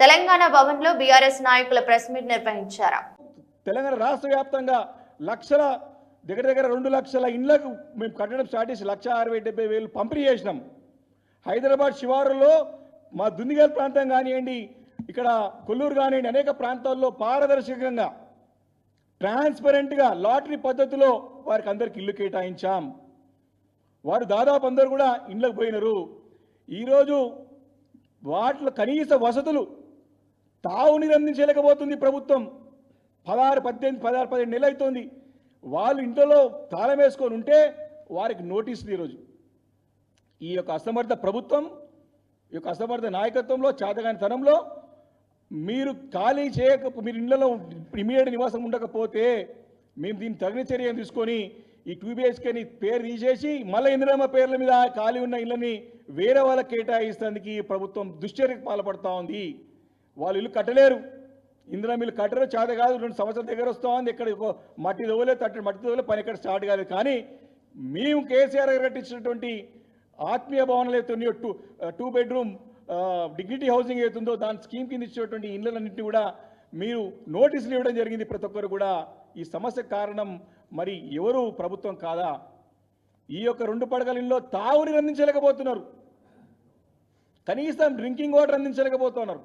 తెలంగాణ భవన్లో బీఆర్ఎస్ నాయకుల press meet నిర్వహించారు. తెలంగాణ రాష్ట్ర వ్యాప్తంగా లక్షల దగ్గర దగ్గర రెండు లక్షల ఇండ్లకు మేము కట్టడం స్టార్ట్ చేసి లక్ష అరవై డెబ్బై వేలు పంపిణీ చేసినాం. హైదరాబాద్ శివారులో మా దుందిగల్ ప్రాంతం కానివ్వండి ఇక్కడ కొల్లూరు కానివ్వండి అనేక ప్రాంతాల్లో పారదర్శకంగా ట్రాన్స్పరెంట్గా లాటరీ పద్ధతిలో వారికి అందరికి ఇల్లు కేటాయించాం. వారు దాదాపు అందరు కూడా ఇండ్లకు పోయినారు. ఈరోజు వాటిలో కనీస వసతులు తావుని అందించలేకపోతుంది ప్రభుత్వం. పదహారు పద్దెనిమిది పదహారు పదిహేను నెలలు అవుతుంది వాళ్ళు ఇంట్లో తాళం వేసుకొని ఉంటే వారికి నోటీసులు ఈరోజు. ఈ యొక్క అసమర్థ ప్రభుత్వం ఈ యొక్క అసమర్థ నాయకత్వంలో చేతగానితనంలో మీరు ఖాళీ చేయక మీరు ఇళ్ళలో ఇమీడియట్ నివాసం ఉండకపోతే మేము దీన్ని తగిన చర్య తీసుకొని ఈ టూ బిహెచ్కేని పేరు తీసేసి మళ్ళీ ఇందిరమ్మ పేర్ల మీద ఖాళీ ఉన్న ఇళ్ళని వేరే వాళ్ళకి కేటాయిస్తానికి ప్రభుత్వం దుశ్చర్యకు పాల్పడుతూ ఉంది. వాళ్ళు ఇల్లు కట్టలేరు. ఇందులో మీరు కట్టరు చేత కాదు రెండు సంవత్సరాల దగ్గర వస్తా ఉంది ఇక్కడ మట్టి దవ్వలే తట్టు మట్టి దవ్వలే పని ఇక్కడ స్టార్ట్ కాలేదు. కానీ మేము కేసీఆర్ గారు కట్టించినటువంటి ఆత్మీయ భవనాలు అవుతున్నాయో two two bedroom dignity housing అవుతుందో దాని స్కీమ్ కింద ఇచ్చేటువంటి ఇండ్లన్నింటినీ కూడా మీరు నోటీసులు ఇవ్వడం జరిగింది. ప్రతి ఒక్కరు కూడా ఈ సమస్య కారణం మరి ఎవరు ప్రభుత్వం కాదా? ఈ యొక్క రెండు పడగల ఇళ్ళలో తావుని అందించలేకపోతున్నారు. కనీసం డ్రింకింగ్ వాటర్ అందించలేకపోతున్నారు.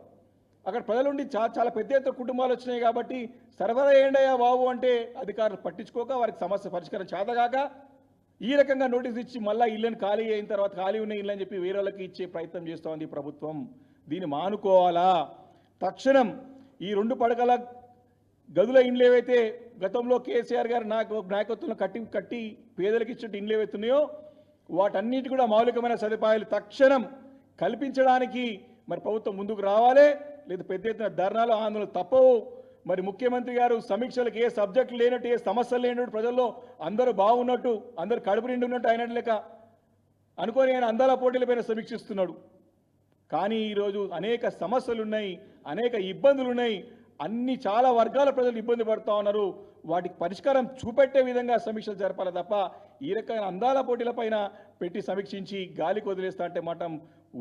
అక్కడ ప్రజలుండి చాలా చాలా పెద్ద ఎత్తున కుటుంబాలు వచ్చినాయి కాబట్టి సరఫరా ఏండయ్యా బాబు అంటే అధికారులు పట్టించుకోక వారికి సమస్య పరిష్కారం చేతగాక ఈ రకంగా నోటీస్ ఇచ్చి మళ్ళీ ఇళ్ళని ఖాళీ అయిన తర్వాత ఖాళీ ఉన్న ఇల్లు అని చెప్పి వేరే వాళ్ళకి ఇచ్చే ప్రయత్నం చేస్తోంది ప్రభుత్వం. దీన్ని మానుకోవాలా? తక్షణం ఈ రెండు పడకల గదుల ఇండ్లు ఏవైతే గతంలో కేసీఆర్ గారు నాకు నాయకత్వంలో కట్టి కట్టి పేదలకు ఇచ్చినట్టు ఇండ్లు ఏవైతున్నాయో వాటన్నిటి కూడా మౌలికమైన సదుపాయాలు తక్షణం కల్పించడానికి మరి ప్రభుత్వం ముందుకు రావాలి. లేదా పెద్ద ఎత్తున ధర్నాలు ఆందోళన తప్పవు. మరి ముఖ్యమంత్రి గారు సమీక్షలకు ఏ సబ్జెక్టు లేనట్టు ఏ సమస్యలు లేనట్టు ప్రజల్లో అందరూ బాగున్నట్టు అందరూ కడుపు నిండి ఉన్నట్టు ఆయన లెక్క అనుకొని ఆయన అందాల పోటీలపైన సమీక్షిస్తున్నాడు. కానీ ఈరోజు అనేక సమస్యలు ఉన్నాయి అనేక ఇబ్బందులు ఉన్నాయి అన్ని చాలా వర్గాల ప్రజలు ఇబ్బంది పడుతూ ఉన్నారు. వాటికి పరిష్కారం చూపెట్టే విధంగా సమీక్షలు జరపాలి తప్ప ఈ రకమైన అందాల పోటీలపైన పెట్టి సమీక్షించి గాలికి వదిలేస్తా అంటే మాట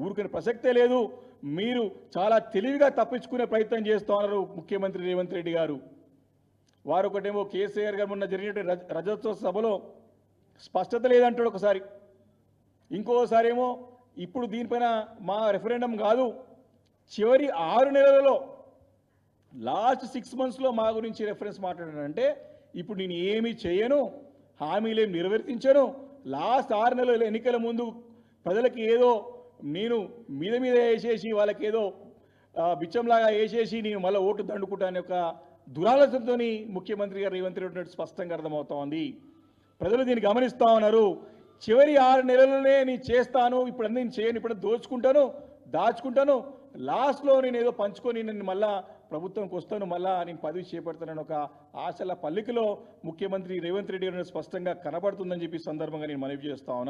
ఊరుకునే ప్రసక్తే లేదు. మీరు చాలా తెలివిగా తప్పించుకునే ప్రయత్నం చేస్తున్నారు ముఖ్యమంత్రి రేవంత్ రెడ్డి గారు. వారు ఒకటేమో కేసీఆర్ గారు మొన్న జరిగినటువంటి రజోత్సవ సభలో స్పష్టత లేదంటాడు ఒకసారి. ఇంకోసారి ఏమో ఇప్పుడు దీనిపైన మా రెఫరెండం కాదు. చివరి ఆరు నెలలలో లాస్ట్ సిక్స్ మంత్స్లో మా గురించి రెఫరెన్స్ మాట్లాడానంటే ఇప్పుడు నేను ఏమీ చేయను హామీలేం నెరవేర్తించను. లాస్ట్ ఆరు నెలల ఎన్నికల ముందు ప్రజలకి ఏదో నేను మీద మీద వేసేసి వాళ్ళకి ఏదో బిచ్చంలాగా వేసేసి నేను మళ్ళీ ఓటు దండుకుంటాను ఒక దురాలోచనతో ముఖ్యమంత్రి గారు రేవంత్ రెడ్డి ఉన్నట్టు స్పష్టంగా అర్థమవుతోంది ప్రజలు దీన్ని గమనిస్తా ఉన్నారు. చివరి ఆరు నెలలనే నేను చేస్తాను ఇప్పుడు నేను చేయను ఇప్పుడు దోచుకుంటాను దాచుకుంటాను. లాస్ట్లో నేను ఏదో పంచుకొని నేను మళ్ళా ప్రభుత్వంకి వస్తాను మళ్ళా నేను పదవి చేపడతానని ఒక ఆశల పల్లికలో ముఖ్యమంత్రి రేవంత్ రెడ్డి గారు స్పష్టంగా కనబడుతుందని చెప్పి సందర్భంగా నేను మనవి చేస్తా ఉన్నాను